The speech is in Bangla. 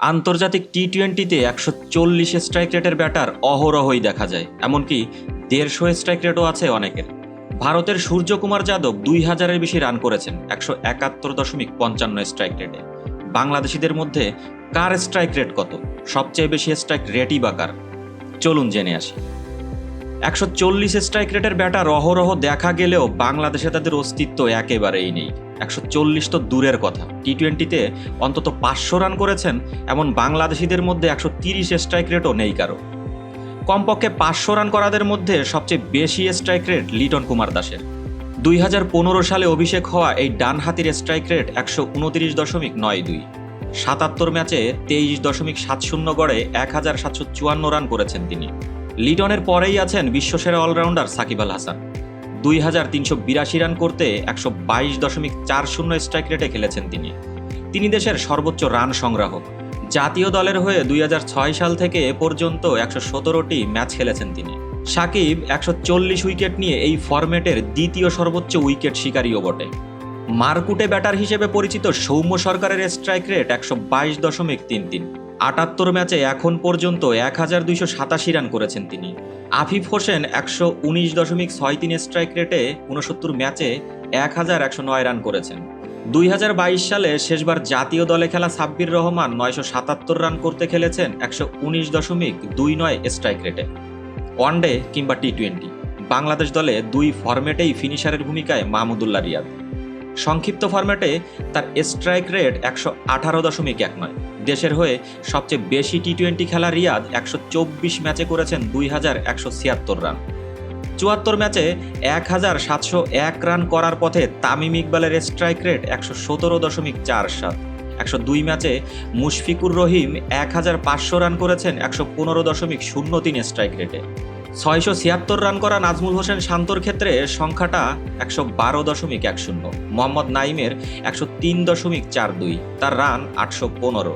আন্তর্জাতিক টি টোয়েন্টিতে একশো চল্লিশ স্ট্রাইক রেটের ব্যাটার অহরহই দেখা যায়, এমনকি দেড়শো স্ট্রাইক রেটও আছে অনেকের। ভারতের সূর্যকুমার যাদব দুই হাজারের বেশি রান করেছেন, একশো একাত্তর দশমিক পঞ্চান্ন স্ট্রাইক রেটে বাংলাদেশিদের মধ্যে কার স্ট্রাইক রেট কত? সবচেয়ে বেশি স্ট্রাইক রেটই বা কার? চলুন জেনে আসি। একশো চল্লিশ স্ট্রাইক রেটের ব্যাটার অহরহ দেখা গেলেও বাংলাদেশে তাদের অস্তিত্ব একেবারেই নেই। একশো চল্লিশ তো দূরের কথা। টি টোয়েন্টিতে অন্তত পাঁচশো রান করেছেন, এমন বাংলাদেশিদের মধ্যে একশো তিরিশ স্ট্রাইক রেটও নেই কারও। কমপক্ষে পাঁচশো রান করাদের মধ্যে সবচেয়ে বেশি স্ট্রাইক রেট লিটন কুমার দাসের। দুই হাজার পনেরো সালে অভিষেক হওয়া এই ডান হাতির স্ট্রাইক রেট একশো উনতিরিশ দশমিক নয় দুই। সাতাত্তর ম্যাচে তেইশ দশমিক সাত শূন্য গড়ে এক হাজার সাতশো চুয়ান্ন রান করেছেন তিনি। লিটনের পরেই আছেন বিশ্বসেরা অলরাউন্ডার সাকিব আল হাসান। দুই হাজার তিনশো বিরাশি রান করতে একশো বাইশ দশমিক চার শূন্য স্ট্রাইক রেটে খেলেছেন তিনি। তিনি দেশের সর্বোচ্চ রান সংগ্রাহক। জাতীয় দলের হয়ে দুই হাজার ছয় সাল থেকে এ পর্যন্ত একশো সতেরোটি ম্যাচ খেলেছেন তিনি। সাকিব একশো চল্লিশ উইকেট নিয়ে এই ফরম্যাটের দ্বিতীয় সর্বোচ্চ উইকেট শিকারীও বটে। মারকুটে ব্যাটার হিসেবে পরিচিত সৌম্য সরকারের স্ট্রাইক রেট একশো বাইশ দশমিক তিন তিন। আটাত্তর ম্যাচে এখন পর্যন্ত এক হাজার দুইশো সাতাশি রান করেছেন তিনি। আফিফ হোসেন একশো উনিশ দশমিক ছয় তিন স্ট্রাইক রেটে উনসত্তর ম্যাচে এক হাজার একশো নয় রান করেছেন। দুই হাজার বাইশ সালে শেষবার জাতীয় দলে খেলা সাব্বির রহমান নয়শো সাতাত্তর রান করতে খেলেছেন একশো উনিশ দশমিক দুই নয় স্ট্রাইক রেটে ওয়ানডে কিংবা টি টোয়েন্টি। বাংলাদেশ দলে দুই ফরম্যাটেই ফিনিশারের ভূমিকায় মাহমুদুল্লাহ রিয়াদ। সংক্ষিপ্ত ফরম্যাটে তার স্ট্রাইক রেট একশো আঠারো দশমিক এক নয়। দেশের হয়ে সবচেয়ে বেশি টি টোয়েন্টি খেলা রিয়াদ একশো চব্বিশ ম্যাচে করেছেন দুই হাজার একশো ছিয়াত্তর রান। চুয়াত্তর ম্যাচে এক হাজার সাতশো এক রান করার পথে তামিম ইকবালের স্ট্রাইক রেট একশো সতেরো দশমিক চার সাত। একশো দুই ম্যাচে মুশফিকুর রহিম এক হাজার পাঁচশো রান করেছেন একশো পনেরো দশমিক শূন্য তিন স্ট্রাইক রেটে ছয়শো ছিয়াত্তর রান করা নাজমুল হোসেন শান্তর ক্ষেত্রে সংখ্যাটা একশো বারো দশমিক এক শূন্য। মোহাম্মদ নাইমের একশো তিন দশমিক চার দুই। তার রান আটশো পনেরো।